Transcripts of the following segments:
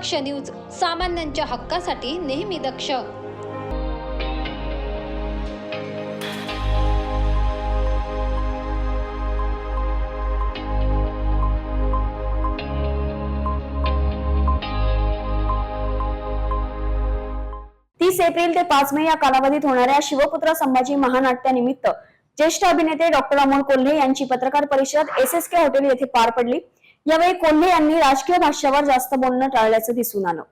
दक्ष news सामान्यांच्या हक्कासाठी नेहमी दक्ष. तीस एप्रिल ते पाच मे या कालावधीत होणाऱ्या शिवपुत्र संभाजी महानाट्यानिमित्त ज्येष्ठ अभिनेते डॉक्टर अमोल कोल्हे यांची पत्रकार परिषद एस एस के हॉटेल येथे पार पडली. यावेळी कोल्हे यांनी राजकीय भाष्यावर जास्त बोलणं टाळल्याचं दिसून आलं.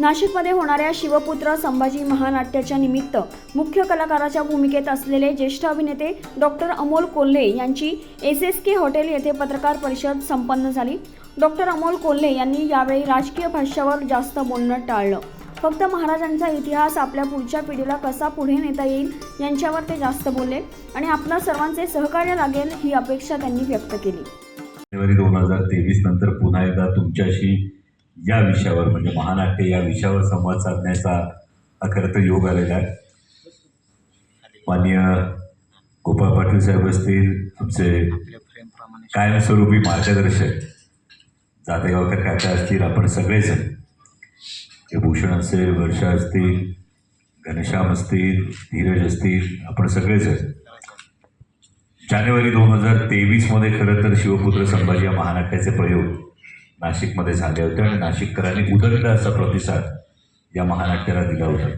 नाशिकमध्ये होणाऱ्या शिवपुत्र संभाजी महानाट्याच्या निमित्त मुख्य कलाकाराच्या भूमिकेत असलेले ज्येष्ठ अभिनेते डॉक्टर अमोल कोल्हे यांची एस एस के हॉटेल येथे पत्रकार परिषद संपन्न झाली. डॉक्टर अमोल कोल्हे यांनी यावेळी राजकीय भाष्यावर जास्त बोलणं टाळलं. फक्त महाराजांचा इतिहास आपल्या पुढच्या पिढीला कसा पुढे नेता येईल यांच्यावर ते जास्त बोलले आणि आपल्या सर्वांचे सहकार्य लागेल ही अपेक्षा त्यांनी व्यक्त केली. जानेवारी दोन हजार तेवीस नंतर पुन्हा एकदा तुमच्याशी या विषयावर म्हणजे महानाट्य या विषयावर संवाद साधण्याचा अखर तर योग आलेला आहे. माननीय गोपाळ पाटील साहेब असतील तुमचे कायमस्वरूपी मार्गदर्शक जातेगावकर काका असतील आपण सगळेजण ते भूषण असेल वर्षा असतील घनश्याम असतील धीरज असतील आपण सगळेजण जानेवारी दोन हजार तेवीसमध्ये खरं तर शिवपुत्र संभाजी या महानाट्याचे प्रयोग नाशिकमध्ये झाले होते आणि नाशिककरांनी उदंड असा प्रतिसाद या महानाट्याला दिला होता.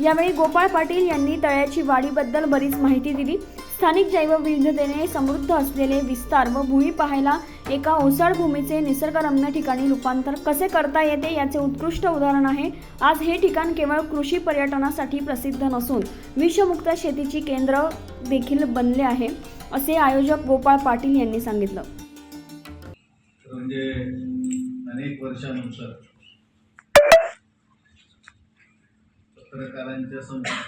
यावेळी गोपाळ पाटील यांनी तळ्याची वाढीबद्दल बरीच माहिती दिली. स्थानिक जैवविविधतेने समृद्ध असलेले विस्तार व भूमी पाहायला एका ओसाड भूमीचे निसर्गरम्य ठिकाणी रूपांतर कसे करता येते याचे उत्कृष्ट उदाहरण आहे. आज हे ठिकाण केवळ कृषी पर्यटनासाठी प्रसिद्ध नसून विषमुक्त शेतीची केंद्र देखील बनले आहे असे आयोजक गोपाळ पाटील यांनी सांगितलं. म्हणजे अनेक वर्षानुसार पत्रकारांच्या समोर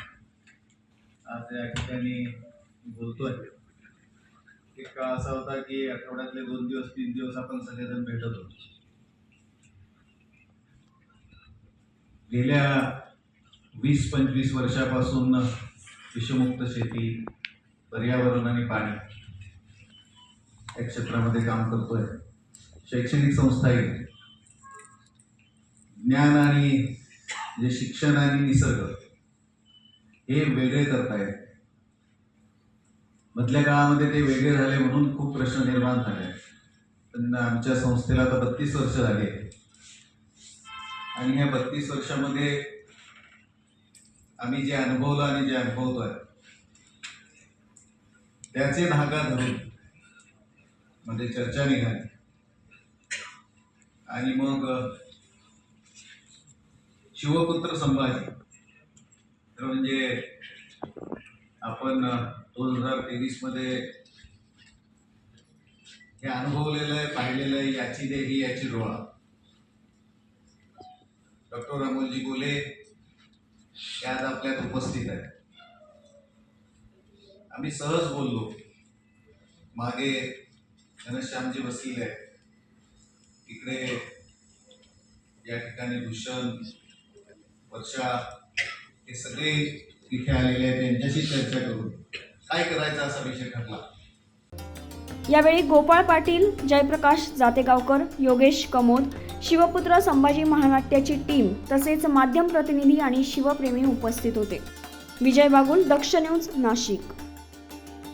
आज या ठिकाणी बोलतोय. एक काळ असा होता की आठवड्यातले दोन दिवस तीन दिवस आपण सगळेजण भेटत होतो. गेल्या वीस पंचवीस वर्षापासून विषमुक्त शेती पर्यावरण आणि पाणी या क्षेत्रामध्ये काम करतोय. शैक्षणिक संस्था ज्ञान आणि जे शिक्षण आणि निसर्ग हे वेगळे करतायत. मधल्या काळामध्ये ते वेगळे झाले म्हणून खूप प्रश्न निर्माण झाले. पण आमच्या संस्थेला आता बत्तीस वर्ष झाली. आणि ह्या बत्तीस वर्षामध्ये आम्ही जे अनुभवलं आणि जे अनुभवतोय त्याचे धागा धरून म्हणजे चर्चा निघाली. आणि मग शिवपुत्र संभाजी तर म्हणजे आपण दोन हजार तेवीसमध्ये हे अनुभवलेलं आहे पाहिलेलं आहे याची देही याची डोळा. डॉक्टर अमोलजी बोले हे आज आपल्यात उपस्थित आहेत. आम्ही सहज बोललो. मागे घनश्यामजी बसलेले आहेत. इकडे या ठिकाणी भूषण वर्षा हे सगळे तिथे आलेले आहेत त्यांच्याशी चर्चा करून काय करायचा असा विषय ठरला? यावेळी गोपाळ पाटील जयप्रकाश जातेगावकर योगेश कमोद शिवपुत्र संभाजी महानाट्याची टीम तसेच माध्यम प्रतिनिधी आणि शिवप्रेमी उपस्थित होते. विजय बागुल दक्ष न्यूज नाशिक.